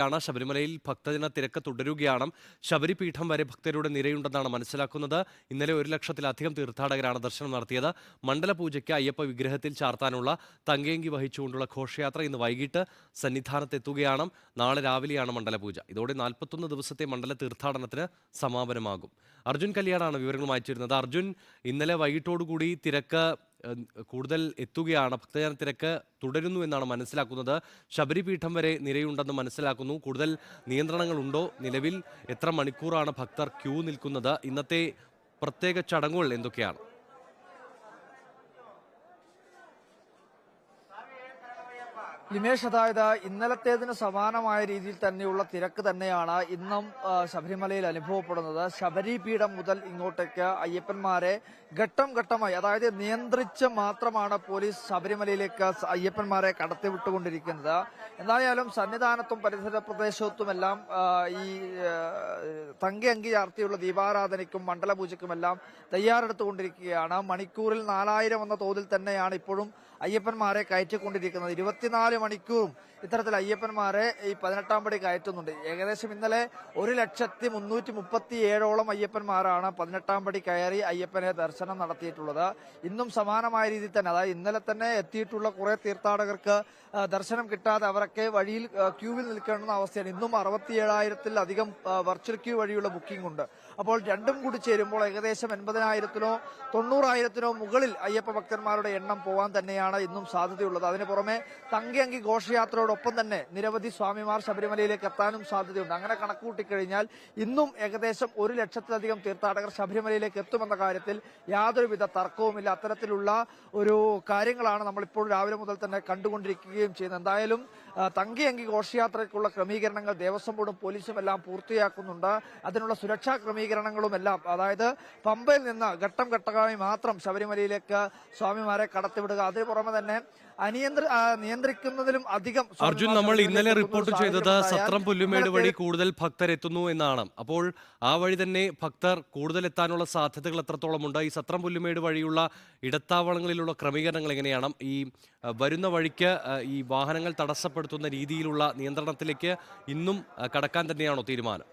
ാണ് ശബരിമലയിൽ ഭക്തജന തിരക്ക് തുടരുകയാണ്. ശബരിപീഠം വരെ ഭക്തരുടെ നിരയുണ്ടെന്നാണ് മനസ്സിലാക്കുന്നത്. ഇന്നലെ ഒരു ലക്ഷത്തിലധികം തീർത്ഥാടകരാണ് ദർശനം നടത്തിയത്. മണ്ഡലപൂജയ്ക്ക് അയ്യപ്പ വിഗ്രഹത്തിൽ ചാർത്താനുള്ള തങ്കേങ്കി വഹിച്ചുകൊണ്ടുള്ള ഘോഷയാത്ര ഇന്ന് വൈകിട്ട് സന്നിധാനത്തെത്തുകയാണ്. നാളെ രാവിലെയാണ് മണ്ഡലപൂജ. ഇതോടെ നാൽപ്പത്തൊന്ന് ദിവസത്തെ മണ്ഡല തീർത്ഥാടനത്തിന് സമാപനമാകും. അർജുൻ കല്യാണാണ് വിവരങ്ങൾ വായിച്ചിരുന്നത് അർജുൻ ഇന്നലെ വൈകിട്ടോടുകൂടി തിരക്ക് കൂടുതൽ എത്തുകയാണ്. ഭക്തജന തിരക്ക് തുടരുന്നു എന്നാണ് മനസ്സിലാക്കുന്നത്. ശബരിപീഠം വരെ നിരയുണ്ടെന്ന് മനസ്സിലാക്കുന്നു. കൂടുതൽ നിയന്ത്രണങ്ങളുണ്ടോ? നിലവിൽ എത്ര മണിക്കൂറാണ് ഭക്തർ ക്യൂ നിൽക്കുന്നത്? ഇന്നത്തെ പ്രത്യേക ചടങ്ങുകൾ എന്തൊക്കെയാണ്? ലിമേഷ് അതായത് ഇന്നലത്തേതിന് സമാനമായ രീതിയിൽ തന്നെയുള്ള തിരക്ക് തന്നെയാണ് ഇന്നും ശബരിമലയിൽ അനുഭവപ്പെടുന്നത്. ശബരിപീഠം മുതൽ ഇങ്ങോട്ടേക്ക് അയ്യപ്പന്മാരെ ഘട്ടം ഘട്ടമായി അതായത് നിയന്ത്രിച്ച് മാത്രമാണ് പോലീസ് ശബരിമലയിലേക്ക് അയ്യപ്പന്മാരെ കടത്തിവിട്ടുകൊണ്ടിരിക്കുന്നത്. എന്തായാലും സന്നിധാനത്തും പരിസര പ്രദേശത്തുമെല്ലാം ഈ തങ്കി അങ്കി ചാർത്തിയുള്ള ദീപാരാധനയ്ക്കും മണ്ഡലപൂജയ്ക്കുമെല്ലാം തയ്യാറെടുത്തുകൊണ്ടിരിക്കുകയാണ്. മണിക്കൂറിൽ നാലായിരം എന്ന തോതിൽ തന്നെയാണ് ഇപ്പോഴും അയ്യപ്പന്മാരെ കയറ്റിക്കൊണ്ടിരിക്കുന്നത്. ഇരുപത്തിനാല് മണിക്കൂറും ഇത്തരത്തിൽ അയ്യപ്പന്മാരെ ഈ പതിനെട്ടാം പടി കയറ്റുന്നുണ്ട് ഏകദേശം ഇന്നലെ ഒരു ലക്ഷത്തി മുന്നൂറ്റി മുപ്പത്തി ഏഴോളം അയ്യപ്പന്മാരാണ് പതിനെട്ടാം പടി കയറി അയ്യപ്പനെ ദർശനം നടത്തിയിട്ടുള്ളത്. ഇന്നും സമാനമായ രീതിയിൽ തന്നെ അതായത് ഇന്നലെ തന്നെ എത്തിയിട്ടുള്ള കുറെ തീർത്ഥാടകർക്ക് ദർശനം കിട്ടാതെ അവരൊക്കെ വഴിയിൽ ക്യൂവിൽ നിൽക്കേണ്ടുന്ന അവസ്ഥയാണ്. ഇന്നും അറുപത്തിയേഴായിരത്തിലധികം വെർച്വൽ ക്യൂ വഴിയുള്ള ബുക്കിംഗ് ഉണ്ട്. അപ്പോൾ രണ്ടും കൂടി ചേരുമ്പോൾ ഏകദേശം എൺപതിനായിരത്തിനോ തൊണ്ണൂറായിരത്തിനോ മുകളിൽ അയ്യപ്പ ഭക്തന്മാരുടെ എണ്ണം പോവാൻ തന്നെയാണ് ഇന്നും സാധ്യതയുള്ളത്. അതിന് പുറമെ തങ്കിയങ്കി ഘോഷയാത്രയോടൊപ്പം തന്നെ നിരവധി സ്വാമിമാർ ശബരിമലയിലേക്ക് എത്താനും സാധ്യതയുണ്ട്. അങ്ങനെ കണക്കുകൂട്ടിക്കഴിഞ്ഞാൽ ഇന്നും ഏകദേശം ഒരു ലക്ഷത്തിലധികം തീർത്ഥാടകർ ശബരിമലയിലേക്ക് എത്തുമെന്ന കാര്യത്തിൽ യാതൊരുവിധ തർക്കവുമില്ല. അത്തരത്തിലുള്ള ഒരു കാര്യങ്ങളാണ് നമ്മളിപ്പോൾ രാവിലെ മുതൽ തന്നെ കണ്ടുകൊണ്ടിരിക്കുകയും ചെയ്യുന്നത്. എന്തായാലും തങ്കിയങ്കി ഘോഷയാത്രയ്ക്കുള്ള ക്രമീകരണങ്ങൾ ദേവസ്വം ബോർഡും പോലീസും എല്ലാം പൂർത്തിയാക്കുന്നുണ്ട്. അതിനുള്ള സുരക്ഷാ ക്രമീകരണങ്ങളും എല്ലാം അതായത് പമ്പയിൽ നിന്ന് ഘട്ടം ഘട്ടമായി മാത്രം ശബരിമലയിലേക്ക് സ്വാമിമാരെ കടത്തിവിടുക. അതിന് പുറമെ തന്നെ അനിയന്ത്ര നിയന്ത്രിക്കുന്നതിലും അധികം അർജുൻ നമ്മൾ ഇന്നലെ റിപ്പോർട്ട് ചെയ്തത് സത്രം പുല്ലുമേട് വഴി കൂടുതൽ ഭക്തരെത്തുന്നു എന്നാണ്. അപ്പോൾ ആ വഴി തന്നെ ഭക്തർ കൂടുതൽ എത്താനുള്ള സാധ്യതകൾ എത്രത്തോളം ഉണ്ട് ഈ സത്രം പുല്ലുമേട് വഴിയുള്ള ഇടത്താവളങ്ങളിലുള്ള ക്രമീകരണങ്ങൾ എങ്ങനെയാണ്? ഈ വരുന്ന വഴിക്ക് ഈ വാഹനങ്ങൾ തടസ്സപ്പെടുത്തുന്ന രീതിയിലുള്ള നിയന്ത്രണത്തിലേക്ക് ഇന്നും കടക്കാൻ തന്നെയാണോ തീരുമാനം?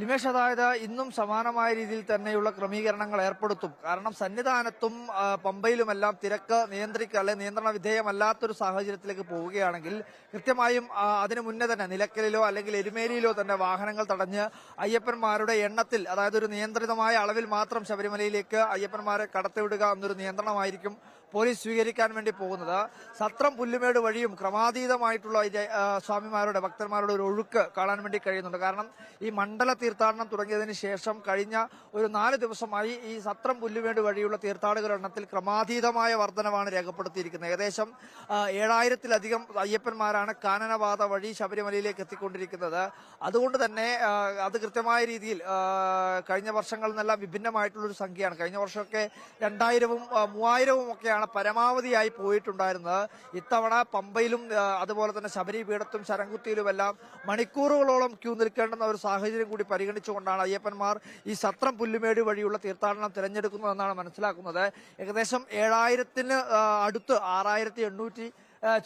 ലിമേഷ് അതായത് ഇന്നും സമാനമായ രീതിയിൽ തന്നെയുള്ള ക്രമീകരണങ്ങൾ ഏർപ്പെടുത്തും. കാരണം സന്നിധാനത്തും പമ്പയിലുമെല്ലാം തിരക്ക് നിയന്ത്രിക്കുക അല്ലെ നിയന്ത്രണ വിധേയമല്ലാത്തൊരു സാഹചര്യത്തിലേക്ക് പോവുകയാണെങ്കിൽ കൃത്യമായും അതിനു മുന്നേ തന്നെ നിലക്കലിലോ അല്ലെങ്കിൽ എരുമേലിയിലോ തന്നെ വാഹനങ്ങൾ തടഞ്ഞ് അയ്യപ്പന്മാരുടെ എണ്ണത്തിൽ അതായത് ഒരു നിയന്ത്രിതമായ അളവിൽ മാത്രം ശബരിമലയിലേക്ക് അയ്യപ്പന്മാരെ കടത്തിവിടുക എന്നൊരു നിയന്ത്രണമായിരിക്കും പോലീസ് സ്വീകരിക്കാൻ വേണ്ടി പോകുന്നത്. സത്രം പുല്ലുമേട് വഴിയും ക്രമാതീതമായിട്ടുള്ള സ്വാമിമാരുടെ ഭക്തന്മാരുടെ ഒരു ഒഴുക്ക് കാണാൻ വേണ്ടി കഴിയുന്നുണ്ട്. കാരണം ഈ മണ്ഡല തീർത്ഥാടനം തുടങ്ങിയതിന് ശേഷം കഴിഞ്ഞ ഒരു നാല് ദിവസമായി ഈ സത്രം പുല്ലുമേട് വഴിയുള്ള തീർത്ഥാടകരുടെ എണ്ണത്തിൽ ക്രമാതീതമായ വർധനവാണ് രേഖപ്പെടുത്തിയിരിക്കുന്നത്. ഏകദേശം ഏഴായിരത്തിലധികം അയ്യപ്പന്മാരാണ് കാനനപാത വഴി ശബരിമലയിലേക്ക് എത്തിക്കൊണ്ടിരിക്കുന്നത്. അതുകൊണ്ട് തന്നെ അത് കൃത്യമായ രീതിയിൽ കഴിഞ്ഞ വർഷങ്ങളിൽ നിന്നെല്ലാം വിഭിന്നമായിട്ടുള്ളൊരു സംഖ്യയാണ്. കഴിഞ്ഞ വർഷമൊക്കെ രണ്ടായിരവും മൂവായിരവും ഒക്കെയാണ് പരമാവധിയായി പോയിട്ടുണ്ടായിരുന്നത്. ഇത്തവണ പമ്പയിലും അതുപോലെ തന്നെ ശബരി പീഠത്തും ശരംകുത്തിയിലുമെല്ലാം മണിക്കൂറുകളോളം ക്യൂ നിൽക്കേണ്ടുന്ന ഒരു സാഹചര്യം കൂടി പരിഗണിച്ചുകൊണ്ടാണ് അയ്യപ്പന്മാർ ഈ സത്രം പുല്ലുമേട് വഴിയുള്ള തീർത്ഥാടനം തിരഞ്ഞെടുക്കുന്നതെന്നാണ് മനസ്സിലാക്കുന്നത്. ഏകദേശം ഏഴായിരത്തിന് അടുത്ത് ആറായിരത്തി എണ്ണൂറ്റി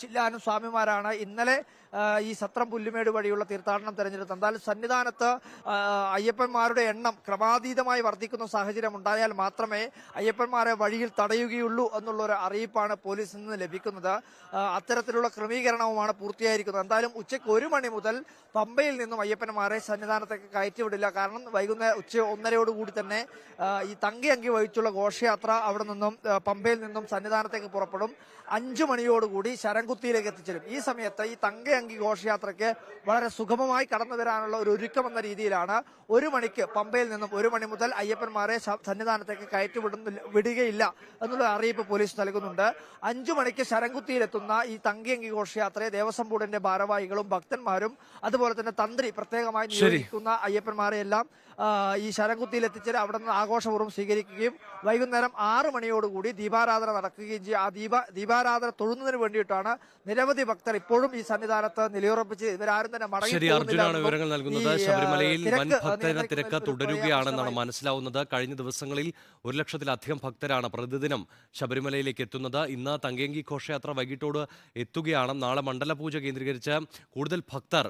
ചില്ലാനും സ്വാമിമാരാണ്. ഇന്നലെ ഈ സത്രം പുല്ലുമേട് വഴിയുള്ള തീർത്ഥാടനം തെരഞ്ഞെടുത്തത്. എന്നാൽ സന്നിധാനത്ത് അയ്യപ്പന്മാരുടെ എണ്ണം ക്രമാതീതമായി വർദ്ധിക്കുന്ന സാഹചര്യം ഉണ്ടായാൽ മാത്രമേ അയ്യപ്പന്മാരെ വഴിയിൽ തടയുകയുള്ളൂ എന്നുള്ള ഒരു അറിയിപ്പാണ് പോലീസിൽ നിന്ന് ലഭിക്കുന്നത്. അത്തരത്തിലുള്ള ക്രമീകരണവുമാണ് പൂർത്തിയായിരിക്കുന്നത്. എന്തായാലും ഉച്ചയ്ക്ക് ഒരു മണി മുതൽ പമ്പയിൽ നിന്നും അയ്യപ്പന്മാരെ സന്നിധാനത്തേക്ക് കയറ്റിവിടില്ല. കാരണം വൈകുന്നേരം ഉച്ച ഒന്നരയോടുകൂടി തന്നെ ഈ തങ്കയങ്കി വഹിച്ചുള്ള ഘോഷയാത്ര അവിടെ നിന്നും പമ്പയിൽ നിന്നും സന്നിധാനത്തേക്ക് പുറപ്പെടും. അഞ്ചു മണിയോടുകൂടി ശരംകുത്തിയിലേക്ക് എത്തിച്ചേരും. ഈ സമയത്ത് ഈ തങ്കയങ്കി ഘോഷയാത്രയ്ക്ക് വളരെ സുഗമമായി കടന്നു വരാനുള്ള ഒരു ഒരുക്കം എന്ന രീതിയിലാണ് ഒരു മണിക്ക് പമ്പയിൽ നിന്നും ഒരു മണി മുതൽ അയ്യപ്പന്മാരെ സന്നിധാനത്തേക്ക് കയറ്റി വിടുന്നില്ല വിടുകയില്ല എന്നുള്ള അറിയിപ്പ് പോലീസ് നൽകുന്നുണ്ട്. അഞ്ചു മണിക്ക് ശരംകുത്തിയിലെത്തുന്ന ഈ തങ്കയങ്കി ഘോഷയാത്രയെ ദേവസ്വം ബോർഡിന്റെ ഭാരവാഹികളും ഭക്തന്മാരും അതുപോലെ തന്നെ തന്ത്രി പ്രത്യേകമായി നിയോഗിക്കുന്ന അയ്യപ്പന്മാരെ എല്ലാം ഈ ശരംകുത്തിയിൽ എത്തിച്ചാൽ അവിടെ നിന്ന് ആഘോഷപൂർവം സ്വീകരിക്കുകയും വൈകുന്നേരം ആറ് മണിയോടുകൂടി ദീപാരാധന നടക്കുകയും ചെയ്യും. ആ ദീപ ദീപാരാധന തൊഴുന്നതിന് വേണ്ടിയിട്ടാണ് ലക്ഷ്യമിട്ടാണ് നിരവധി ഭക്തർ ഇപ്പോഴും ഈ സന്നിധാനത്ത് നിലയുറപ്പിച്ച് ഇവരാരും തന്നെ മടങ്ങി അർജുനാണ് വിവരങ്ങൾ നൽകുന്നത്. ശബരിമലയിൽ വൻ ഭക്തജന തിരക്ക് തുടരുകയാണെന്നാണ്. മനസ്സിലാവുന്നത്. കഴിഞ്ഞ ദിവസങ്ങളിൽ ഒരു ലക്ഷത്തിലധികം ഭക്തരാണ് പ്രതിദിനം ശബരിമലയിലേക്ക് എത്തുന്നത്. ഇന്ന് തങ്കേങ്കി ഘോഷയാത്ര വൈകിട്ടോട് എത്തുകയാണ്. നാളെ മണ്ഡലപൂജ കേന്ദ്രീകരിച്ച് കൂടുതൽ ഭക്തർ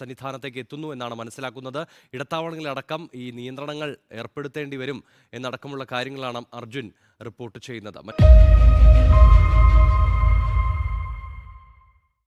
സന്നിധാനത്തേക്ക് എത്തുന്നു എന്നാണ് മനസ്സിലാക്കുന്നത്. ഇടത്താവളങ്ങളിലടക്കം ഈ നിയന്ത്രണങ്ങൾ ഏർപ്പെടുത്തേണ്ടി വരും എന്നടക്കമുള്ള കാര്യങ്ങളാണ് അർജുൻ റിപ്പോർട്ട് ചെയ്യുന്നത്.